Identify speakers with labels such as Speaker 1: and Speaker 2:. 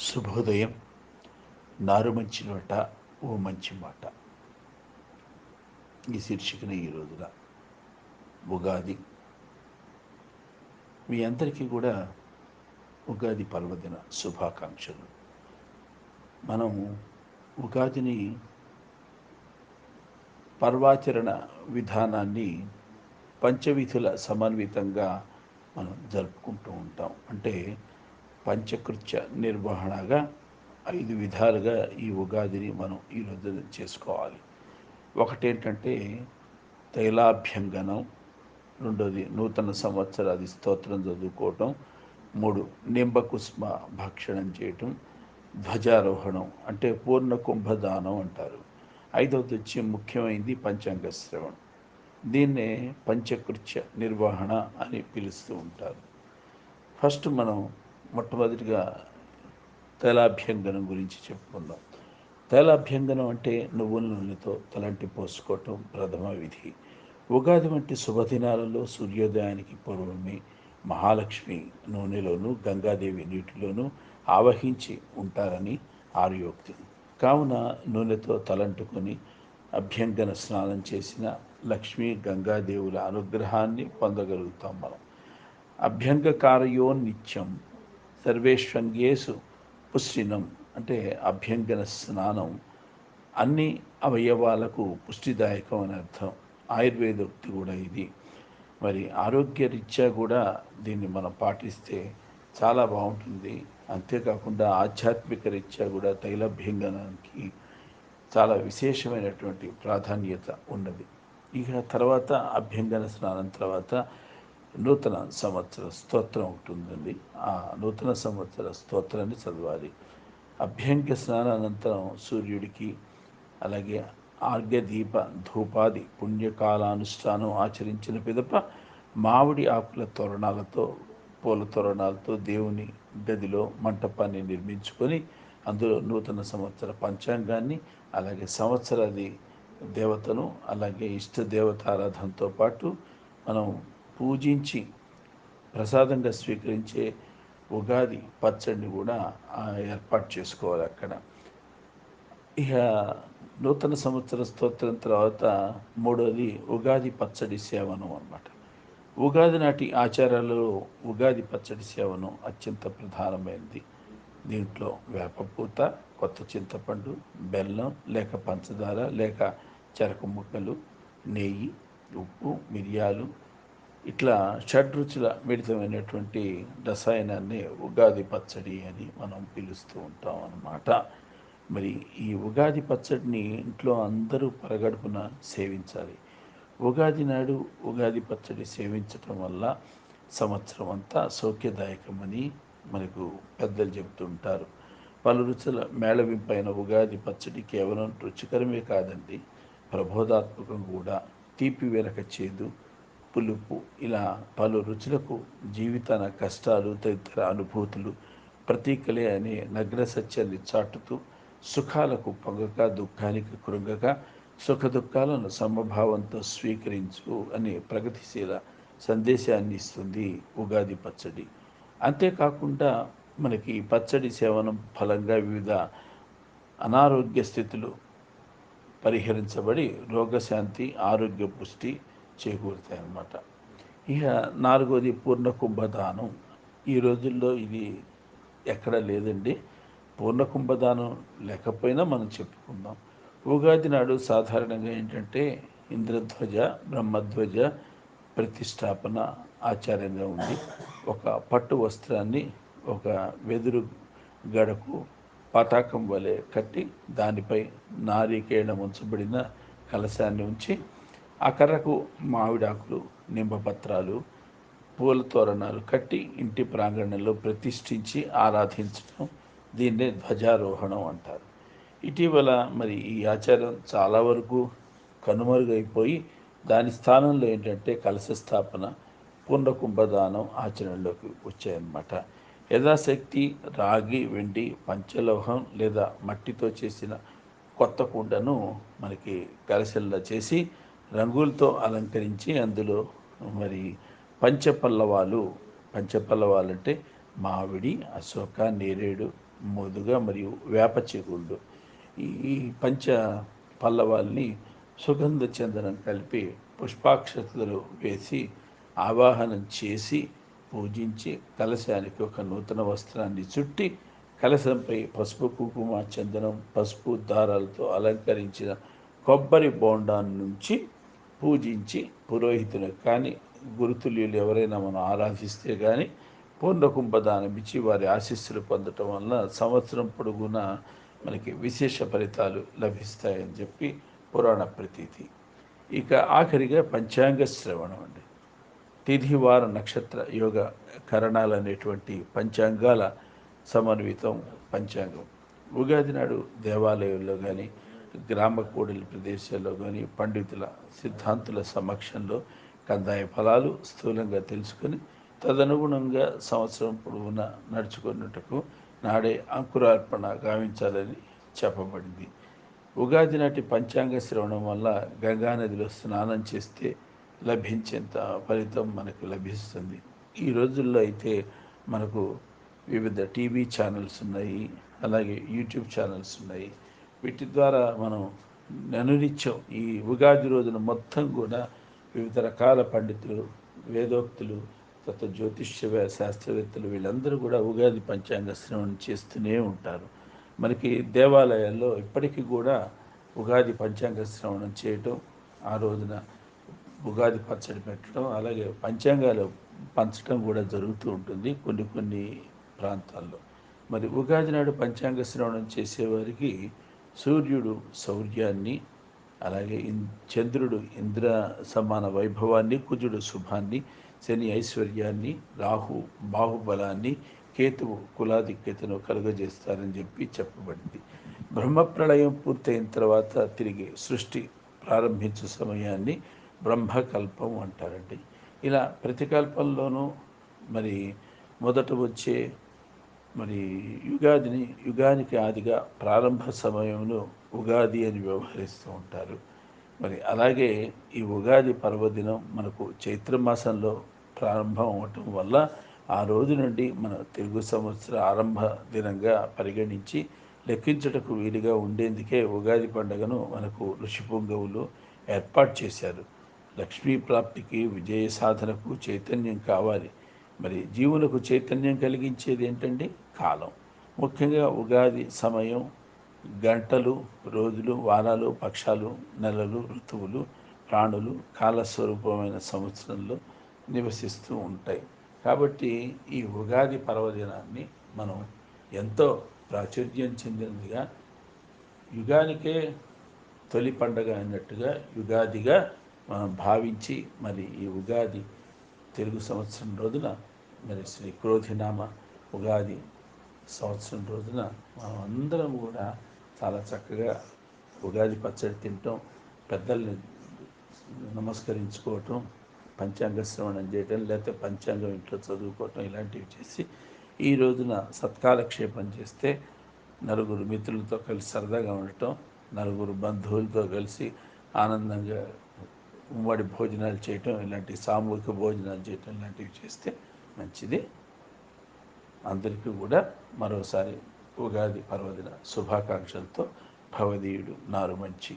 Speaker 1: శుభోదయం. నారు మంచి నోట ఓ మంచి మాట. ఈ శీర్షికన ఈ రోజున. ఉగాది. మీ అందరికీ కూడా ఉగాది పర్వదిన శుభాకాంక్షలు. మనం ఉగాదిని పర్వాచరణ విధానాన్ని పంచవిధుల సమన్వితంగా మనం జరుపుకుంటూ ఉంటాం. అంటే పంచకృత్య నిర్వహణగా ఐదు విధాలుగా ఈ ఉగాదిని మనం ఈరోజు చేసుకోవాలి. ఒకటేంటంటే తైలాభ్యంగనం రెండోది నూతన సంవత్సరాది స్తోత్రం చదువుకోవటం మూడు నింబకుస్మ భక్షణం చేయటం ధ్వజారోహణం అంటే పూర్ణ కుంభదానం అంటారు. ఐదవది వచ్చి ముఖ్యమైనది పంచాంగ శ్రవణం. దీన్నే పంచకృత్య నిర్వహణ అని పిలుస్తూ ఉంటారు. ఫస్ట్ మనం మొట్టమొదటిగా తైలాభ్యంగనం గురించి చెప్పుకుందాం. తైలాభ్యంగనం అంటే నువ్వుల నూనెతో తలంటి పోసుకోవటం ప్రథమ విధి. ఉగాది వంటి శుభదినాలలో సూర్యోదయానికి పూర్వమే మహాలక్ష్మి నూనెలోనూ గంగాదేవి నీటిలోనూ ఆవహించి ఉంటారని ఆర్యోక్తి. కావున నూనెతో తలంటుకొని అభ్యంగన స్నానం చేసిన లక్ష్మి గంగాదేవుల అనుగ్రహాన్ని పొందగలుగుతాం మనం. అభ్యంగకారయో నిత్యం సర్వేష్వంగేసు పుష్టినం అంటే అభ్యంగన స్నానం అన్ని అవయవాలకు పుష్టిదాయకం అని అర్థం. ఆయుర్వేదోక్తి కూడా ఇది. మరి ఆరోగ్యరీత్యా కూడా దీన్ని మనం పాటిస్తే చాలా బాగుంటుంది. అంతేకాకుండా ఆధ్యాత్మిక రీత్యా కూడా తైలభ్యంగనానికి చాలా విశేషమైనటువంటి ప్రాధాన్యత ఉన్నది. ఇక తర్వాత అభ్యంగన స్నానం తర్వాత నూతన సంవత్సర స్తోత్రం ఉంటుందండి ఆ నూతన సంవత్సర స్తోత్రాన్ని చదవాలి. అభ్యంగ స్నానానంతరం సూర్యుడికి అలాగే ఆర్ఘ్యదీప ధూపాది పుణ్యకాలానుష్ఠానం ఆచరించిన పిదప మామిడి ఆకుల తోరణాలతో పూల తోరణాలతో దేవుని గదిలో మంటపాన్ని నిర్మించుకొని అందులో నూతన సంవత్సర పంచాంగాన్ని అలాగే సంవత్సరాది దేవతను అలాగే ఇష్ట దేవతారాధనతో పాటు మనం పూజించి ప్రసాదంగా స్వీకరించే ఉగాది పచ్చడిని కూడా ఏర్పాటు చేసుకోవాలి అక్కడ. ఇక నూతన సంవత్సర స్తోత్రం తర్వాత మూడోది ఉగాది పచ్చడి సేవనం అనమాట ఉగాది నాటి ఆచారాలలో ఉగాది పచ్చడి సేవనం అత్యంత ప్రధానమైనది. దీంట్లో వేపపూత కొత్త చింతపండు బెల్లం లేక పంచదార లేక చెరకు ముక్కలు నెయ్యి ఉప్పు మిరియాలు ఇట్లా షడ్రుచుల మిళితమైనటువంటి రసాయనాన్ని ఉగాది పచ్చడి అని మనం పిలుస్తూ ఉంటాం అన్నమాట. మరి ఈ ఉగాది పచ్చడిని ఇంట్లో అందరూ పరగడుపున సేవించాలి. ఉగాది నాడు ఉగాది పచ్చడి సేవించటం వల్ల సంవత్సరం అంతా సౌఖ్యదాయకమని మనకు పెద్దలు చెబుతుంటారు. పలు రుచుల మేళవింపైన ఉగాది పచ్చడి కేవలం రుచికరమే కాదండి ప్రబోధాత్మకం కూడా. తీపి వెనక చేదు పులుపు ఇలా పలు రుచులకు జీవితాన కష్టాలు తదితర అనుభూతులు ప్రతీకలే అనే నగ్న సత్యాన్ని చాటుతూ సుఖాలకు పొంగక దుఃఖానికి కృంగక సుఖ దుఃఖాలను సమభావంతో స్వీకరించు అనే ప్రగతిశీల సందేశాన్ని ఇస్తుంది ఉగాది పచ్చడి. అంతేకాకుండా మనకి పచ్చడి సేవనం ఫలంగా వివిధ అనారోగ్య స్థితులు పరిహరించబడి రోగశాంతి ఆరోగ్య పుష్టి చేకూరుతాయి అన్నమాట ఇక నాలుగోది పూర్ణ కుంభదానం ఈ రోజుల్లో ఇది ఎక్కడ లేదండి. పూర్ణ కుంభదానం లేకపోయినా మనం చెప్పుకుందాం. ఉగాది నాడు సాధారణంగా ఏంటంటే ఇంద్రధ్వజ బ్రహ్మధ్వజ ప్రతిష్టాపన ఆచారంగా ఉంది ఒక పట్టు వస్త్రాన్ని ఒక వెదురు గడకు పతాకం వలె కట్టి దానిపై నారికేళం ఉంచబడిన కలశాన్ని ఉంచి ఆ కర్రకు మామిడాకులు నింబపత్రాలు పూల తోరణాలు కట్టి ఇంటి ప్రాంగణంలో ప్రతిష్ఠించి ఆరాధించడం దీన్నే ధ్వజారోహణం అంటారు. ఇటీవల మరి ఈ ఆచారం చాలా వరకు కనుమరుగైపోయి దాని స్థానంలో ఏంటంటే కలశ స్థాపన పూర్ణకుంభదానం ఆచరణలోకి వచ్చాయన్నమాట. యథాశక్తి రాగి వెండి పంచలోహం లేదా మట్టితో చేసిన కొత్త కుండను మనకి కలశల్లా చేసి రంగులతో అలంకరించి అందులో మరి పంచపల్లవాలు పంచపల్లవాలు అంటే మామిడి అశోక నేరేడు మోదుగా మరియు వేప చిగుళ్ళు. ఈ పంచ పల్లవాల్ని సుగంధ చందనం కలిపి పుష్పాక్షతలు వేసి ఆవాహనం చేసి పూజించి కలశానికి ఒక నూతన వస్త్రాన్ని చుట్టి కలశంపై పసుపు కుంకుమ చందనం పసుపు దారాలతో అలంకరించిన కొబ్బరి బోండాన్ని నుంచి పూజించి పురోహితులకు కానీ గురుతుల్యులు ఎవరైనా మనం ఆరాధిస్తే కానీ పూర్ణ కుంభదానం ఇచ్చి వారి ఆశీస్సులు పొందటం వలన సంవత్సరం పొడుగునా మనకి విశేష ఫలితాలు లభిస్తాయని చెప్పి పురాణ ప్రతీతి. ఇక ఆఖరిగా పంచాంగ శ్రవణం అండి. తిథి వార నక్షత్ర యోగ కరణాలు అనేటువంటి పంచాంగాల సమన్వితం పంచాంగం. ఉగాది నాడు దేవాలయంలో కానీ గ్రామ కూడలి ప్రదేశాల్లో కానీ పండితుల సిద్ధాంతుల సమక్షంలో కందాయ ఫలాలు స్థూలంగా తెలుసుకొని తదనుగుణంగా సంవత్సరం పొడవునా నడుచుకున్నట్టుకు నాడే అంకురార్పణ గావించాలని చెప్పబడింది. ఉగాది నాటి పంచాంగ శ్రవణం వల్ల గంగానదిలో స్నానం చేస్తే లభించేంత ఫలితం మనకు లభిస్తుంది. ఈ రోజుల్లో అయితే మనకు వివిధ టీవీ ఛానల్స్ ఉన్నాయి అలాగే యూట్యూబ్ ఛానల్స్ ఉన్నాయి. వీటి ద్వారా మనం అనునిత్యం ఈ ఉగాది రోజున మొత్తం కూడా వివిధ రకాల పండితులు వేదోక్తులు తత్వ జ్యోతిష్య శాస్త్రవేత్తలు వీళ్ళందరూ కూడా ఉగాది పంచాంగ శ్రవణం చేస్తూనే ఉంటారు. మనకి దేవాలయాల్లో ఇప్పటికీ కూడా ఉగాది పంచాంగ శ్రవణం చేయటం ఆ రోజున ఉగాది పచ్చడి పెట్టడం అలాగే పంచాంగాలు పంచడం కూడా జరుగుతూ ఉంటుంది కొన్ని కొన్ని ప్రాంతాల్లో. మరి ఉగాది నాడు పంచాంగ శ్రవణం చేసేవారికి సూర్యుడు శౌర్యాన్ని అలాగే ఇన్ చంద్రుడు ఇంద్ర సమాన వైభవాన్ని కుజుడు శుభాన్ని శని ఐశ్వర్యాన్ని రాహు బాహుబలాన్ని కేతువు కులాధిక్యతను కలుగజేస్తారని చెప్పి చెప్పబడింది. బ్రహ్మప్రళయం పూర్తయిన తర్వాత తిరిగి సృష్టి ప్రారంభించే సమయాన్ని బ్రహ్మకల్పం అంటారండి. ఇలా ప్రతి కల్పంలోనూ మరి మొదట వచ్చే మరి యుగాదిని యుగానికి ఆదిగా ప్రారంభ సమయంలో ఉగాది అని వ్యవహరిస్తూ ఉంటారు. మరి అలాగే ఈ ఉగాది పర్వదినం మనకు చైత్రమాసంలో ప్రారంభం అవటం వల్ల ఆ రోజు నుండి మన తెలుగు సంవత్సర ఆరంభ దినంగా పరిగణించి లెక్కించుటకు వీలుగా ఉండేందుకే ఉగాది పండుగను మనకు ఋషిపుంగవులు ఏర్పాటు చేశారు. లక్ష్మీ ప్రాప్తికి విజయ సాధనకు చైతన్యం కావాలి. మరి జీవులకు చైతన్యం కలిగించేది ఏంటంటే కాలం. ముఖ్యంగా ఉగాది సమయం గంటలు రోజులు వారాలు పక్షాలు నెలలు ఋతువులు ప్రాణులు కాలస్వరూపమైన సంవత్సరంలో నివసిస్తూ ఉంటాయి. కాబట్టి ఈ ఉగాది పర్వదినాన్ని మనం ఎంతో ప్రాచుర్యం చెందినదిగా యుగానికే తొలి పండగ అన్నట్టుగా యుగాదిగా మనం భావించి మరి ఈ ఉగాది తెలుగు సంవత్సరం రోజున మరి శ్రీ క్రోధినామ ఉగాది సంవత్సరం రోజున మనం అందరం కూడా చాలా చక్కగా ఉగాది పచ్చడి తింటాం పెద్దల్ని నమస్కరించుకోవటం పంచాంగ శ్రవణం చేయటం లేకపోతే పంచాంగం ఇంట్లో చదువుకోవటం ఇలాంటివి చేసి ఈ రోజున సత్కాలక్షేపం చేస్తే నలుగురు మిత్రులతో కలిసి సరదాగా ఉండటం నలుగురు బంధువులతో కలిసి ఆనందంగా ఉమ్మడి భోజనాలు చేయటం ఇలాంటి సామూహిక భోజనాలు చేయటం ఇలాంటివి చేస్తే మంచిది. అందరికీ కూడా మరోసారి ఉగాది పర్వదిన శుభాకాంక్షలతో భవదీయుడు నారు మంచి